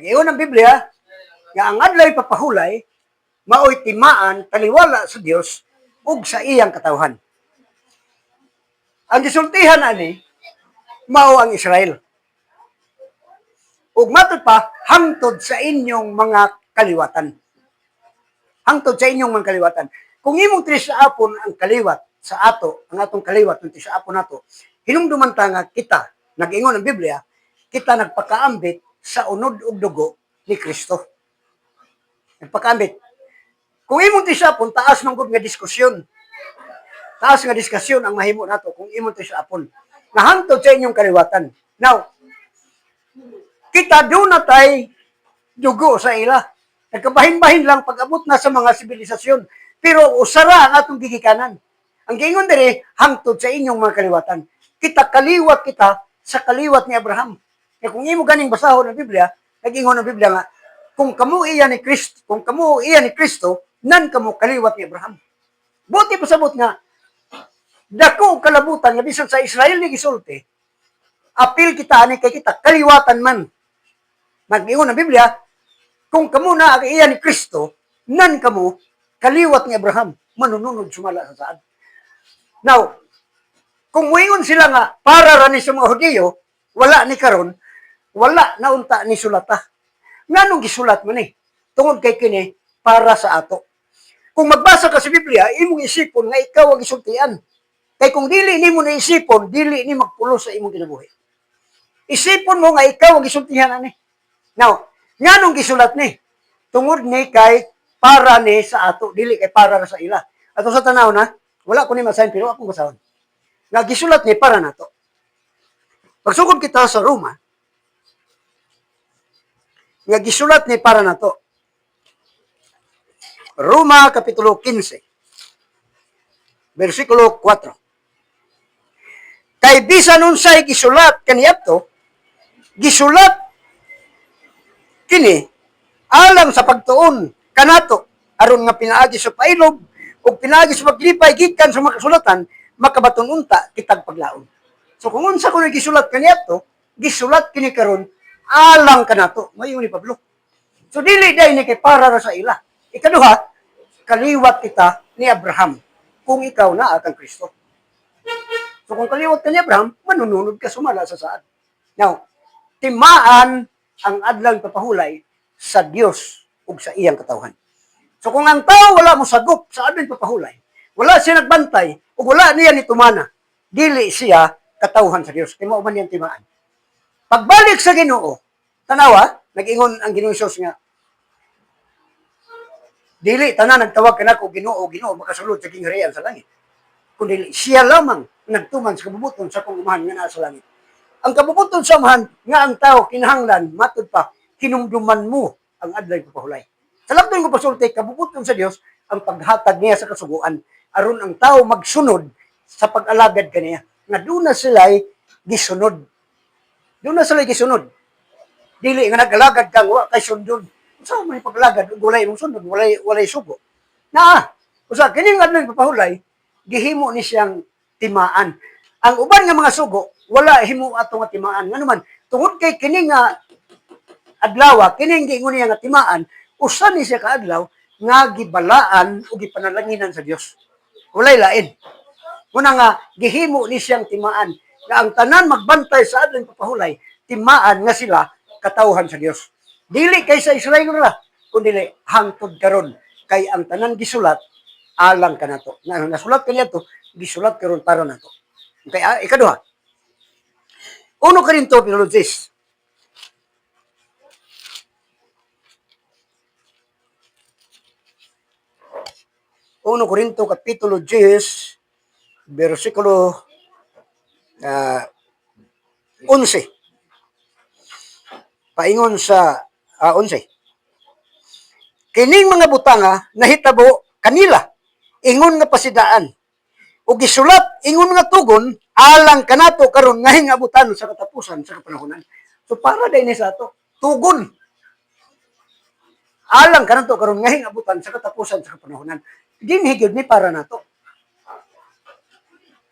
Nag-iyon ang Biblia, nga ang adlay papahulay, maoy timaan, taliwala sa Dios ug sa iyang katawhan. Ang gisultihan ani, mao ang Israel. Ug matod pa, hangtod sa inyong mga kaliwatan. Hangtod sa inyong mga kaliwatan. Kung imong tris sa apon ang kaliwat sa ato, ang atong kaliwat, ang tris sa apon nato, hinumduman ta nga kita, nag-ingon ang Biblia, kita nagpakaambit sa unod ug dugo ni Kristo. Nagpakaambit. Kung imong tris sa apon, taas man gud nga diskusyon. Taas nga diskusyon ang mahimo nato kung imong tris sa apon. Nahangtod sa inyong kaliwatan. Now, kita doon na tay dugo sa ila. Nagkabahin-bahin lang pag-abot na sa mga sibilisasyon. Pero usara ang atong gigikanan. Ang giingon diri hangtod sa inyong mga kaliwatan. Kita kaliwat kita sa kaliwat ni Abraham. Kaya kung imo ganing basahon ng Biblia, nag-ingon ng Biblia nga, kung kamo iya ni Kristo, kung kamo iya ni Kristo, nan kamo kaliwat ni Abraham. Buti pasabot nga, dako kalabutan nga bisan sa Israel ni gisulti, apil kita ani kay kita kaliwatan man. Nag-ingon ng Biblia, kung kamo na ang iya ni Kristo, nan kamo kaliwat ni Abraham, manununod sumala sa saan. Now, kung muingon sila nga para ra ni sa mga Hudiyo, wala ni karon, wala na unta ni sulata. Nganong gisulat man ni? Tungod kay kini para sa ato. Kung magbasa ka sa Biblia, imong isipon nga ikaw ang isultian. Kay kung dili nimo na isipon, dili ni magpulo sa imong kinabuhi. Isipon mo nga ikaw ang isultihan ani. Now, nganong gisulat ni? Tungod ni kay para ni sa ato, dili kay para ra sa ila. Ato sa tanaw na, wala ko ni masahin pero akong basahon. Nga gisulat ni para nato. Pagsugod kita sa Roma, nga gisulat ni para nato. Roma kapitulo 15 versikulo 4. Kay bisan unsay gisulat kaniadto, gisulat kini alang sa pagtuon kanato aron nga pinaagi sa pailog ug pinaagi sa paglipay gikan sa makasulatan makabaton unta kitag paglaom. So kung unsa ko gisulat kaniadto, gisulat kini karon alang kanato. Mayo ni Pablo. So dili day ni kay para ra sa ila. Ikaduha, kaliwat kita ni Abraham kung ikaw na at ang Kristo. So kung kaliwat ka ni Abraham, manununod ka sumala sa saan. Now, timaan ang adlaw papahulay sa Dios ug sa iyang katawhan. So kung ang tao wala mo sagop sa adlaw papahulay, wala siya nagbantay ug wala niya ni tumana, dili siya katawhan sa Dios. Kay man niyang timaan. Pagbalik sa Ginoo, tanawa, nag-ingon ang Ginoo Hesus nga Dili tanan nagtawag kana ko Ginoo, Ginoo makasulod sa kingharian sa langit. Kundi siya lamang nagtuman sa kabubuton sa kong umahan nga naa sa langit. Ang kabubuton sa umahan nga ang tao kinahanglan matud pa kinumduman mo ang adlay papahulay. Sa labdon ko pasulti kabubuton sa Dios ang paghatag niya sa kasuguan aron ang tao magsunod sa pag-alagad kaniya. Nga doon na sila'y gisunod. Doon na sila'y gisunod. Dili nga nag-alagad kang wa kay sundod. Sa may paglagad, walay mong sundod, walay, walay sugo. Na, usa, kining adlong papahulay, gihimo ni siyang timaan. Ang uban nga mga sugo, wala himo ato nga timaan. Nga naman, tungod kay kining nga adlaw, kining giingon niya nga timaan, usa ni siya ka adlaw, nga gibalaan o gipanalanginan sa Dios. Walay lain. Muna nga, gihimo ni siyang timaan. Nga ang tanan magbantay sa adlong papahulay, timaan nga sila katawhan sa Dios. Dili kay sa Israel ra, kundi hangtod karon kay ang tanan gisulat alang kanato. Na nasulat kaniya to, gisulat karon para nato. Okay, ah, ikaduha. Uno ka rin to, Pilologis. Uno Corinto Kapitulo 10, versikulo ah, 11. Paingon sa ah, 11. Kining mga butanga nahitabo kanila ingon nga pasidaan ug gisulat ingon nga tugon alang kanato karon nga hingabutan sa katapusan sa kapanahonan. So para din ni sa ato tugon alang kanato karon nga hingabutan sa katapusan sa kapanahonan. Dinhi gyud ni para nato.